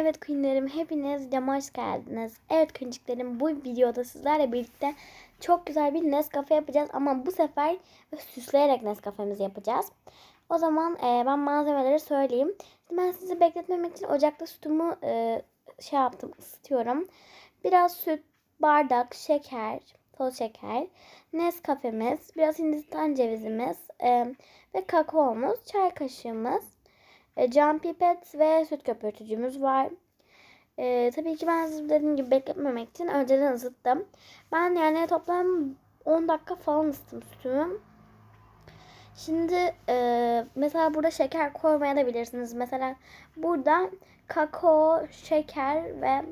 Evet Queen'lerim hepiniz hoş geldiniz. Evet Queen'ciklerim bu videoda sizlerle birlikte çok güzel bir Nescafe yapacağız. Ama bu sefer süsleyerek Nescafe'mizi yapacağız. O zaman e, ben malzemeleri söyleyeyim. Şimdi ben sizi bekletmemek için ocakta sütümü e, şey yaptım ısıtıyorum. Biraz süt, bardak, şeker, toz şeker, Nescafe'miz, biraz Hindistan cevizimiz e, ve kakaomuz, çay kaşığımız. E, cam pipet ve süt köpürtücümüz var. E, tabii ki ben size dediğim gibi bekletmemek için önceden ısıttım. Ben yani toplam 10 dakika falan ısıttım sütümü. Şimdi e, mesela burada şeker koymaya da bilirsiniz. Mesela burada kakao, şeker ve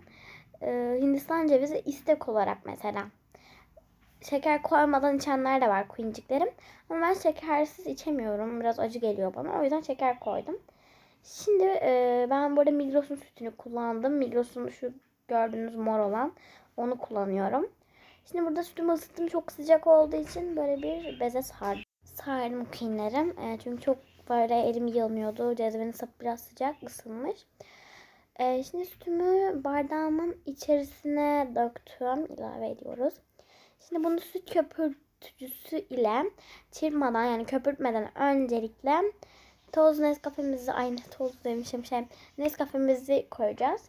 e, Hindistan cevizi istek olarak mesela. Şeker koymadan içenler de var queenciklerim. Ama ben şekersiz içemiyorum. Biraz acı geliyor bana. O yüzden şeker koydum. Şimdi e, ben burada Migros'un sütünü kullandım. Migros'un şu gördüğünüz mor olan onu kullanıyorum. Şimdi burada sütümü ısıttım. Çok sıcak olduğu için böyle bir beze sardım. Sardım queenlerim. E, çünkü çok böyle elim yılmıyordu. Cezvenin sapı biraz sıcak ısınmış. E, şimdi sütümü bardağımın içerisine döktüm. ilave ediyoruz. Şimdi bunu süt köpürtücüsü ile çırpmadan yani köpürtmeden öncelikle toz Nescafe'mizi aynı toz demişim şey Nescafe'mizi koyacağız.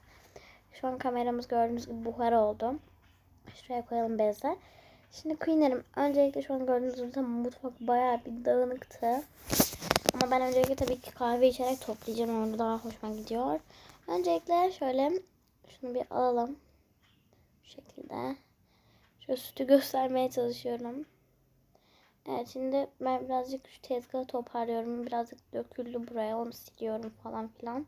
Şu an kameramız gördüğünüz gibi buhar oldu. Şuraya koyalım beze. Şimdi Queen'lerim öncelikle şu an gördüğünüz gibi mutfak bayağı bir dağınıktı. Ama ben öncelikle tabii ki kahve içerek toplayacağım. Orada daha hoşuma gidiyor. Öncelikle şöyle şunu bir alalım. Bu şekilde. Şöyle sütü göstermeye çalışıyorum. Evet şimdi ben birazcık şu tezgahı toparlıyorum. Birazcık döküldü buraya. Onu siliyorum falan filan.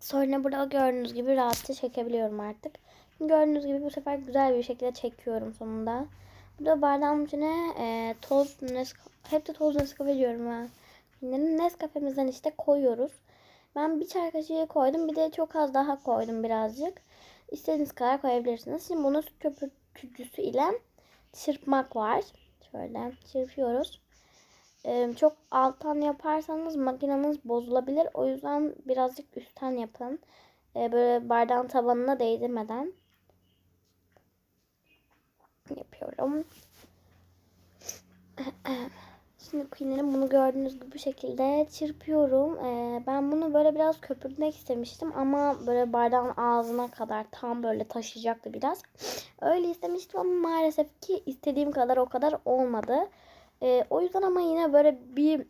Sonra burada gördüğünüz gibi rahatça çekebiliyorum artık. Gördüğünüz gibi bu sefer güzel bir şekilde çekiyorum sonunda. Burada bardağın içine e, toz Nescafe, hep de toz Nescafe diyorum ha. Nescafe'mizden işte koyuyoruz. Ben bir çay kaşığı koydum. Bir de çok az daha koydum birazcık. İstediğiniz kadar koyabilirsiniz. Şimdi bunu süt köpürtücüsü ile çırpmak var. Şöyle çırpıyoruz. Ee, çok alttan yaparsanız makineniz bozulabilir. O yüzden birazcık üstten yapın. Ee, böyle bardağın tabanına değdirmeden yapıyorum. Şimdi queenlerim bunu gördüğünüz gibi bu şekilde çırpıyorum. Ee, ben bunu böyle biraz köpürtmek istemiştim ama böyle bardağın ağzına kadar tam böyle taşıyacaktı biraz. Öyle istemiştim ama maalesef ki istediğim kadar o kadar olmadı. Ee, o yüzden ama yine böyle bir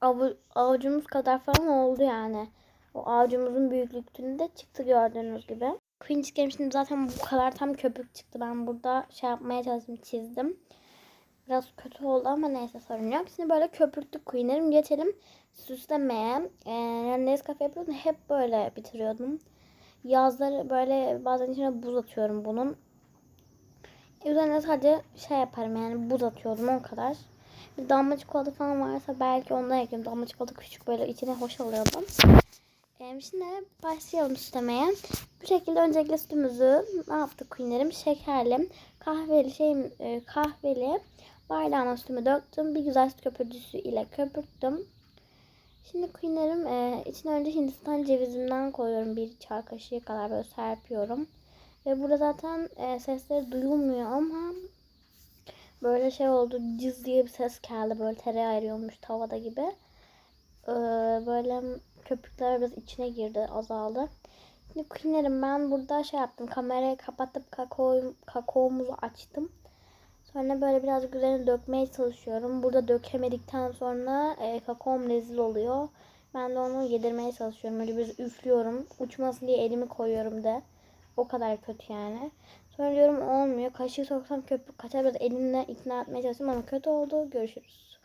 avu, avucumuz kadar falan oldu yani. O avucumuzun büyüklüğünde çıktı gördüğünüz gibi. Queencik şimdi zaten bu kadar tam köpük çıktı. Ben burada şey yapmaya çalıştım çizdim. Biraz kötü oldu ama neyse sorun yok. Şimdi böyle köpürttük Queen'lerim. Geçelim süslemeye. Ee, yani Nescafe yapıyordum. Hep böyle bitiriyordum. Yazları böyle bazen içine buz atıyorum bunun. Üzerine sadece şey yaparım yani buz atıyorum o kadar. Bir damla çikolata falan varsa belki ondan ekliyorum. Damla çikolata küçük böyle içine hoş alıyordum. Ee, şimdi başlayalım süslemeye. Bu şekilde öncelikle sütümüzü ne yaptık Queen'lerim? Şekerli, kahveli şey e, kahveli bardağına sütümü döktüm. Bir güzel süt köpürtücüsü ile köpürttüm. Şimdi Queen'lerim e, içine önce Hindistan cevizinden koyuyorum. Bir çay kaşığı kadar böyle serpiyorum. Ve burada zaten e, sesleri duyulmuyor ama böyle şey oldu. Cız diye bir ses geldi. Böyle tereyağı eriyormuş tavada gibi. E, böyle köpükler biraz içine girdi. Azaldı. Queen'lerim ben burada şey yaptım. Kamerayı kapatıp kakao, kakaomuzu açtım. Sonra böyle biraz üzerine dökmeye çalışıyorum. Burada dökemedikten sonra e, kakaom rezil oluyor. Ben de onu yedirmeye çalışıyorum. Öyle bir üflüyorum. Uçmasın diye elimi koyuyorum da. O kadar kötü yani. Sonra diyorum olmuyor. Kaşığı soksam köpük kaçar. Biraz elimle ikna etmeye çalışıyorum ama kötü oldu. Görüşürüz.